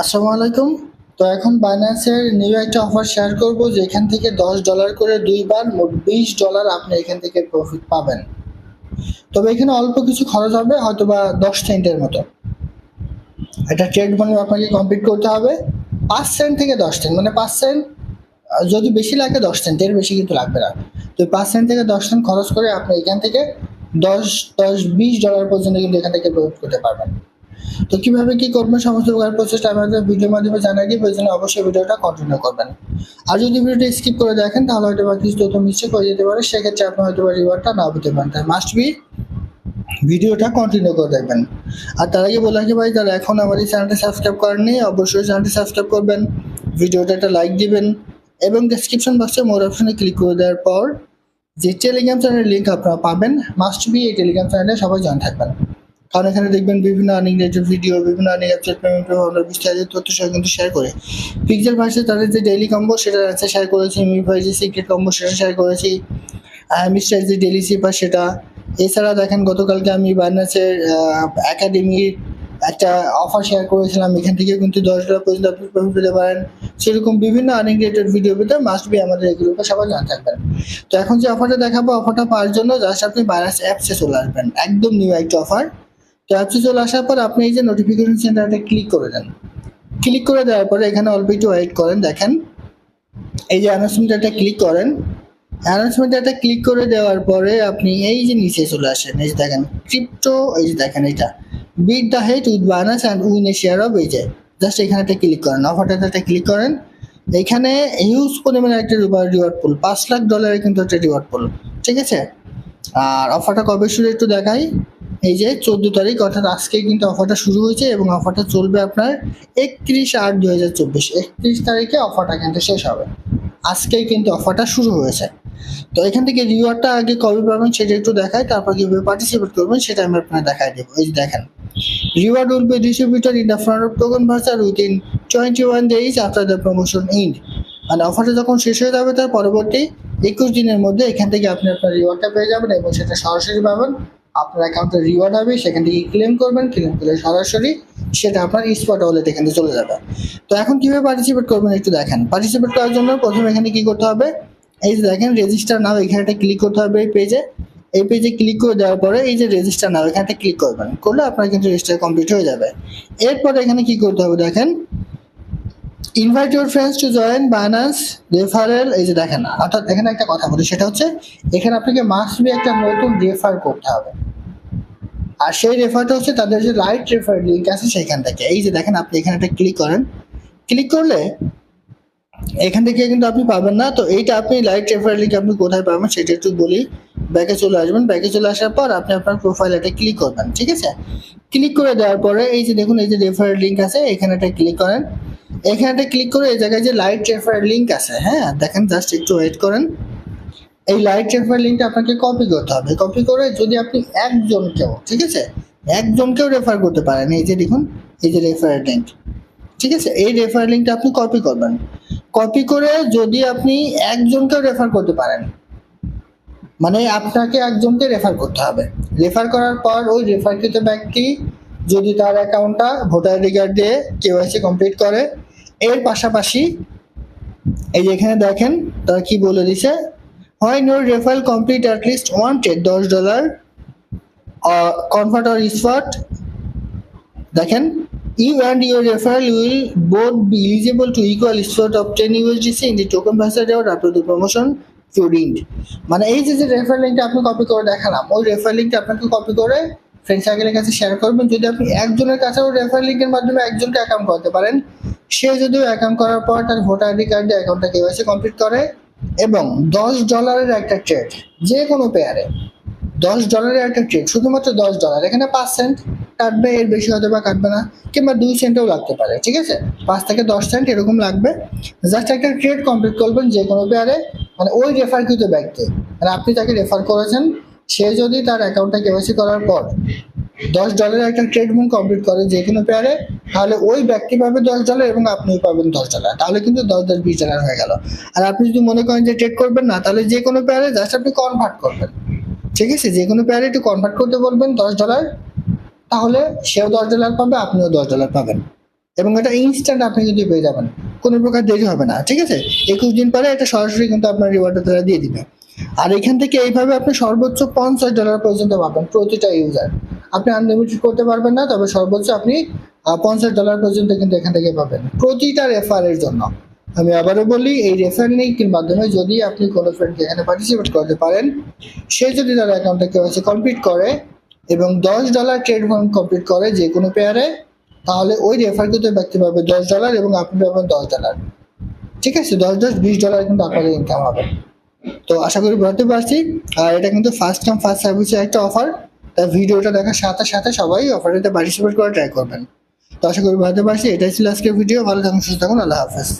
আসসালামু আলাইকুম। তো এখন বাইন্যান্সের নিউ একটা অফার শেয়ার করব, যেখান থেকে দশ ডলার করে দুইবার মোট বিশ ডলার আপনি এখান থেকে প্রফিট পাবেন। তবে এখানে অল্প কিছু খরচ হবে হয়তো বা দশ সেন্টের মতো। এটা ট্রেড মানে আপনাকে কমপ্লিট করতে হবে। পাঁচ সেন্ট থেকে দশ সেন্ট মানে পাঁচ সেন্ট যদি বেশি লাগে দশ সেন্ট এর বেশি কিন্তু লাগবে না। তো পাঁচ সেন্ট থেকে দশ সেন্ট খরচ করে আপনি এখান থেকে দশ দশ, বিশ ডলার পর্যন্ত কিন্তু এখান থেকে প্রফিট করতে পারবেন। তো কীভাবে কি করবেন, সমস্ত প্রকার প্রসেসটা আমাদের ভিডিওর মাধ্যমে দিব এই জন্য অবশ্যই ভিডিওটা কন্টিনিউ করবেন। আর যদি ভিডিওটা স্কিপ করে দেখেন, তাহলে হয়তো বা কিছু তথ্য মিস্টেক হয়ে যেতে পারে, সেক্ষেত্রে আপনি হয়তো বা রিওয়ার্ডটা না পেতে পারেন। তাই মাস্ট বি ভিডিওটা কন্টিনিউ করে দেখবেন। আর তার আগে বলে রাখি ভাই তারা এখন আমার এই চ্যানেলটি সাবস্ক্রাইব করেননি, অবশ্যই চ্যানেলটি সাবস্ক্রাইব করবেন, ভিডিওটা একটা লাইক দিবেন, এবং ডেসক্রিপশন বক্সে মোর অপশনে ক্লিক করে দেওয়ার পর যে টেলিগ্রাম চ্যানেলের লিঙ্ক আপনারা পাবেন মাস্ট বি এই টেলিগ্রাম চ্যানেলে সবাই জয়েন থাকবেন। কারণ এখানে দেখবেন বিভিন্ন আর্নিং রিলেটেড ভিডিও বিভিন্ন আর্নিং অ্যাপসের পেমেন্ট আমরা বিস্তারিত তথ্য সহ কিন্তু শেয়ার করে। পিকচার ভার্সে তাদের যে ডেইলি কম্বো সেটা অ্যান্সার শেয়ার করেছি মি ভাই সিক্রেট কম্বো সেটা শেয়ার করেছি। মিস্টার যে ডেলি সিপার সেটা। এছাড়া দেখেন, গতকালকে আমি বার্নাসের একাডেমির একটা অফার শেয়ার করেছিলাম। এখান থেকে কিন্তু দশ ডলার পর্যন্ত আপনি প্রফিট পেতে পারেন। সেরকম বিভিন্ন আর্নিং রিলেটেড ভিডিও পেতে মাস্ট বি আমাদের এগুলোকে সবাই জানা থাকবেন। তো এখন যে অফারটা দেখাবো অফারটা পাওয়ার জন্য জাস্ট আপনি বায়াস অ্যাপসে চলে আসবেন। একদম নিউ একটা অফার তো চলে আসার পর আপনি এই যে নোটিফিকেশন সেন্টারটা ক্লিক করে দেন। ক্লিক করে দেওয়ার পরে এখানে অল্প একটু ওয়েট করেন, দেখেন। এই যে অ্যানাউন্সমেন্টটা ক্লিক করেন। অ্যানাউন্সমেন্টটা ক্লিক করে দেওয়ার পরে আপনি এই যে নিচে চলে আসেন, এই যে দেখেন ক্রিপ্টো এই যে দেখেন এটা। Beat the heat with bonus and win a share of এই যে জাস্ট এখানে একটা ক্লিক করেন অফারটাতে ক্লিক করেন। এখানে হিউজ পরিমাণে একটা রিওয়ার্ড পুল পাঁচ লাখ ডলারের কিন্তু একটা রিওয়ার্ড পুল ঠিক আছে? আর অফারটা কবে শুরু একটু দেখাই। এই যে চোদ্দ তারিখ, অর্থাৎ আজকে কিন্তু অফারটা শুরু হয়েছে এবং অফারটা চলবে আপনার একত্রিশ আট দু হাজার চব্বিশ। একত্রিশ তারিখে অফারটা কিন্তু শেষ হবে। আজকেই কিন্তু অফারটা শুরু হয়েছে। তো এখান থেকে রিওয়ার্ডটা আগে কবে পাবেন সেটা একটু দেখাই, তারপর কীভাবে পার্টিসিপেট করবেন সেটা আমি আপনার দেখাই দেবো। এই দেখেন reward will be distributed in the form of token ভার্সার within twenty one days after the promotion end মানে অফারটা যখন শেষ হয়ে যাবে তার পরবর্তী একুশ দিনের মধ্যে এখান থেকে আপনি আপনার রিওয়ার্ডটা পেয়ে যাবেন এবং সেটা সরাসরি পাবেন। আপনার অ্যাকাউন্টে রিওয়ার্ড হবে, সেখান থেকে ক্লেম করবেন ক্লেম করলে সরাসরি সেটা আপনার স্পট ওয়ালেট এখানে চলে যাবে। তো এখন কীভাবে পার্টিসিপেট করবেন একটু দেখেন। পার্টিসিপেট করার জন্য প্রথমে এখানে কি করতে হবে? এই যে দেখেন রেজিস্টার নাও এখানে একটা ক্লিক করতে হবে এই পেজে এই পেজে ক্লিক করে দেওয়ার পরে এই যে রেজিস্টার নাও এখানে ক্লিক করবেন। করলে আপনার কিন্তু রেজিস্টার কমপ্লিট হয়ে যাবে। এরপরে এখানে কি করতে হবে দেখেন invite your friends to join Binance referral এই যে দেখেন, অর্থাৎ এখানে একটা কথা বলি, সেটা হচ্ছে এখানে আপনাকে মাস্ট বি একটা নতুন রেফার করতে হবে। আর সেই রেফারটা হচ্ছে তাদের যে লাইট রেফার লিঙ্ক আছে সেখান থেকে। এই যে দেখেন, আপনি এখানে একটা ক্লিক করেন। ক্লিক করলে এখান থেকে কিন্তু আপনি পাবেন না। তো এইটা আপনি লাইট রেফার লিঙ্ক আপনি কোথায় পাবেন সেটা একটু বলি। ব্যাকে চলে আসবেন। ব্যাকে চলে আসার পর আপনি আপনার প্রোফাইল এটা ক্লিক করবেন, ঠিক আছে? ক্লিক করে দেওয়ার পরে এই যে দেখুন, এই যে রেফার লিঙ্ক আছে, এখানে একটা ক্লিক করেন। এখানে ক্লিক করে এই জায়গায় যে লাইট রেফার লিঙ্ক আছে হ্যাঁ? দেখেন জাস্ট একটু ওয়েট করেন। এই লাইট রেফার লিঙ্কটা আপনাকে কপি করতে হবে। কপি করে যদি আপনি একজনকেও, ঠিক আছে? একজনকেও রেফার করতে পারেন। এই যে দেখুন, এই যে রেফার লিঙ্ক ঠিক আছে? এই রেফার লিঙ্কটা আপনি কপি করবেন। কপি করে যদি আপনি একজনকেও রেফার করতে পারেন মানে আপনাকে একজনকে রেফার করতে হবে। রেফার করার পর ওই রেফারকৃত ব্যক্তি যদি তার অ্যাকাউন্টটা ভোটার আইডি কার্ড দিয়ে কেওয়াইসি কমপ্লিট করে পাশাপাশি এই যে এখানে দেখেন, তারা কি বলে দিছে? হয় নোর রেফারেল কমপ্লিট অ্যাট লিস্ট ওয়ান্টেড দশ ডলার কনভার্ট অর স্পট দেখেন you and your referral will both be eligible to equal spot of ten USDC in the token ভার্সার out after the promotion ফিউরিন্ড মানে এই যে যে রেফার লিঙ্কটা আপনি কপি করে দেখালাম, ওই রেফার লিঙ্কটা আপনাকে কপি করে ফ্রেন্ড সার্কেলের কাছে শেয়ার করবেন। যদি আপনি একজনের কাছে ওই রেফার লিঙ্কের মাধ্যমে একজনকে অ্যাকাউন্ট করতে পারেন সে যদি অ্যাকাউন্ট করার পর তার ভোটার আইডি কার্ড অ্যাকাউন্টটা কেওয়াইসি কমপ্লিট করে এবং দশ ডলারের একটা ট্রেড যে কোনো পেয়ারে দশ ডলারের একটা ট্রেড শুধুমাত্র দশ ডলার এখানে পাঁচ সেন্ট কাটবে, এর বেশি হয়তো বা কাটবে না, কিংবা দুই সেন্টও লাগতে পারে, ঠিক আছে? পাঁচ থেকে দশ সেন্ট এরকম লাগবে। জাস্ট একটা ট্রেড কমপ্লিট করবেন যে কোনো পেয়ারে মানে ওই রেফারকৃত ব্যক্তি মানে আপনি তাকে রেফার করেছেন, সে যদি তার অ্যাকাউন্টটা কেওয়াইসি করার পর দশ ডলারের একটা ট্রেড কমপ্লিট করে যে কোনো পেয়ারে তাহলে ওই ব্যক্তি পাবে দশ ডলার এবং আপনিও পাবেন দশ ডলার তাহলে কিন্তু দশ দশ বিশ ডলার হয়ে গেল। আর আপনি যদি মনে করেন যে ট্রেড করবেন না, তাহলে যে কোনো পেয়ারে জাস্ট আপনি কনভার্ট করবেন। ঠিক আছে? যে কোনো পেয়ারে একটু কনভার্ট করতে বলবেন দশ ডলার তাহলে সেও দশ ডলার পাবে, আপনিও দশ ডলার পাবেন। এবং এটা ইনস্ট্যান্ট আপনি কিন্তু পেয়ে যাবেন, কোনো প্রকার দেরি হবে না, ঠিক আছে? একুশ দিন পরে এটা সরাসরি কিন্তু আপনার রিওয়ার্ডের দ্বারা দিয়ে দিবে। আর এখান থেকে এইভাবে আপনি সর্বোচ্চ পঞ্চাশ ডলার পর্যন্ত পাবেন প্রতিটা ইউজার আপনি আনলিমিটেড করতে পারবেন না, তবে সর্বোচ্চ আপনি পঞ্চাশ ডলার পর্যন্ত কিন্তু এখান থেকে পাবেন। প্রতিটা রেফারের জন্য। আমি আবারও বলি, এই রেফার লিঙ্কের মাধ্যমে যদি আপনি কোনো ফ্রেন্ডকে এখানে পার্টিসিপেট করতে পারেন, সে যদি তার অ্যাকাউন্টটা কেওয়াইসি কমপ্লিট করে এবং দশ ডলার ট্রেড কমপ্লিট করে যে কোনো পেয়ারে তাহলে ওই রেফার রেফারকৃত ব্যক্তি পাবে দশ ডলার এবং আপনি পাবেন দশ ডলার ঠিক আছে? দশ দশ, বিশ ডলার কিন্তু আপনাদের ইনকাম হবে। তো আশা করি বলতে পারছি। আর এটা কিন্তু ফার্স্ট কাম ফার্স্ট সার্ভিসের একটা অফার তাই ভিডিওটা দেখার সাথে সাথে সবাই অফারেতে পার্টিসিপেট করে ট্রাই করবেন। তো আশা করি ভারতে পারছি এটাই ছিল আজকের ভিডিও ভালো থাকুন, সুস্থ থাকুন, আল্লাহ হাফেজ।